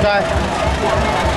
try.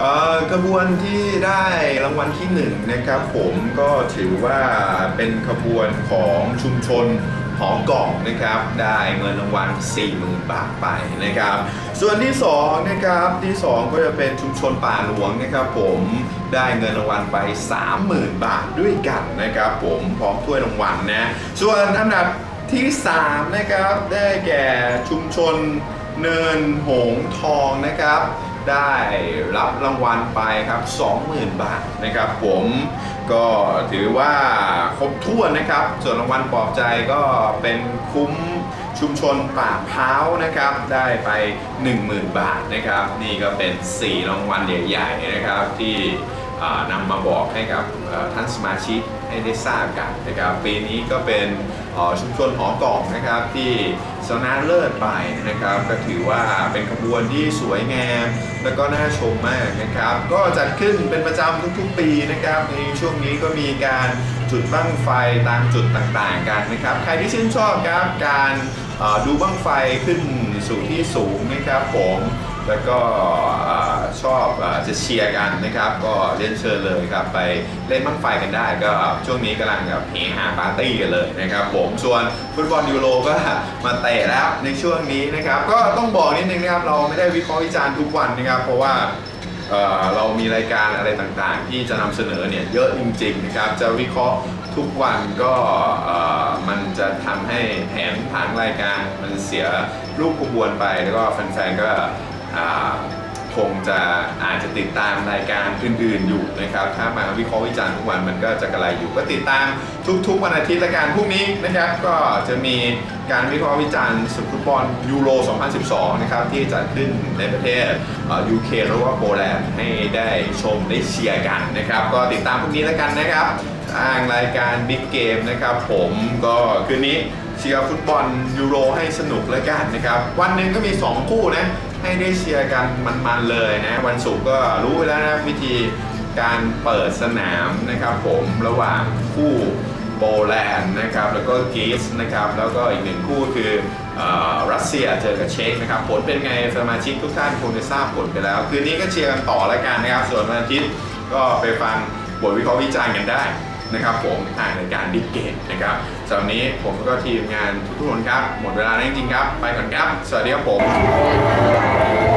เอ่อขบวนที่ได้รางวัลที่หนึ่งนะครับผมก็ถือว่าเป็นขบวนของชุมชนหอกล่องนะครับ ได้เงินรางวัล 40,000 บาทไปนะครับ ส่วนที่สองนะครับที่สองก็จะเป็นชุมชนป่าหลวงนะครับ ผมได้เงินรางวัลไป 30,000 บาทด้วยกันนะครับ ผมพร้อมถ้วยรางวัลนะส่วนอันดับที่ 3 นะครับ ได้แก่ชุมชนเนินหงทองนะครับ ได้รับรางวัลไปครับ 20,000 บาทนะครับ ผมก็ถือว่าครบถ้วนนะครับ ส่วนรางวัลปลอบใจก็เป็นคุ้มชุมชนป่าพร้านะครับ ได้ไป 10,000 บาทนะครับ นี่ก็เป็น 4 รางวัลใหญ่ๆนะครับที่ นำมาบอกให้กับท่านสมาชิกให้ได้ทราบกันนะครับปีนี้ก็เป็นชุมชนหอกล่องนะครับที่ชนะเลิศไปนะครับ ก็ถือว่าเป็นขบวนที่สวยงามแล้วก็น่าชมมากนะครับ ก็จัดขึ้นเป็นประจำทุกๆปีนะครับ ในช่วงนี้ก็มีการจุดบั้งไฟตามจุดต่างๆกันนะครับ ใครที่ชื่นชอบครับการดูบั้งไฟขึ้นสู่ที่สูงนะครับผม แล้วก็ชอบจะเชียร์กันนะครับ ก็เรียนเชิญเลยครับ ไปเล่นบั้งไฟกันได้ ก็ช่วงนี้กำลังแบบเฮฮาปาร์ตี้กันเลยนะครับ ผมส่วนฟุตบอลยูโรก็มาเตะแล้วในช่วงนี้นะครับ ก็ต้องบอกนิดนึงนะครับ เราไม่ได้วิเคราะห์วิจารณ์ทุกวันนะครับ เพราะว่าเเรามีรายการอะไรต่างๆ ที่จะนำเสนอเนี่ยเยอะจริงๆนะครับ จะวิเคราะห์ทุกวันก็มันจะทำให้แผนผังรายการมันเสียรูปขบวนไป แล้วก็แฟนๆก็ คงจะอาจจะติดตามรายการอื่นๆอยู่นะครับ ถ้ามาวิเคราะห์วิจารณ์ทุกวันมันก็จะกระไรอยู่ก็ติดตามทุกๆวันอาทิตย์รายการพรุ่งนี้นะครับ ก็จะมีการวิเคราะห์วิจารณ์สุดฟุตบอลยูโร 2012 นะครับ ที่จัดขึ้นในประเทศยูเคหรือว่าโปแลนด์ให้ได้ชมได้เชียร์กันนะครับ ก็ติดตามพรุ่งนี้ล้วกันนะครับทางรายการบิ๊กเกมนะครับ ผมก็คืนนี้เชียร์ฟุตบอลยูโรให้สนุกแล้วกันนะครับ วันหนึ่งก็มี 2 คู่นะ ให้ได้เชียร์กันมันๆเลยนะวันศุกร์ก็รู้ไปแล้วนะวิธีการเปิดสนามนะครับผมระหว่างคู่โปแลนด์นะครับแล้วก็กรีซนะครับแล้วก็อีกหนึ่งคู่คือเออรัสเซียเจอกับเช็กนะครับผลเป็นไงสมาชิกทุกท่านคงจะทราบผลไปแล้ว คืนนี้ก็เชียร์กันต่อแล้วกันนะครับส่วนวันอาทิตย์ก็ไปฟังบทวิเคราะห์วิจารณ์กันได้ นะครับผมทางรายการดิเกตนะครับสำหรับวันนี้ผมก็ทีมงานทุกๆคนครับ หมดเวลาแล้วจริงๆครับ ไปก่อนครับ สวัสดีครับผม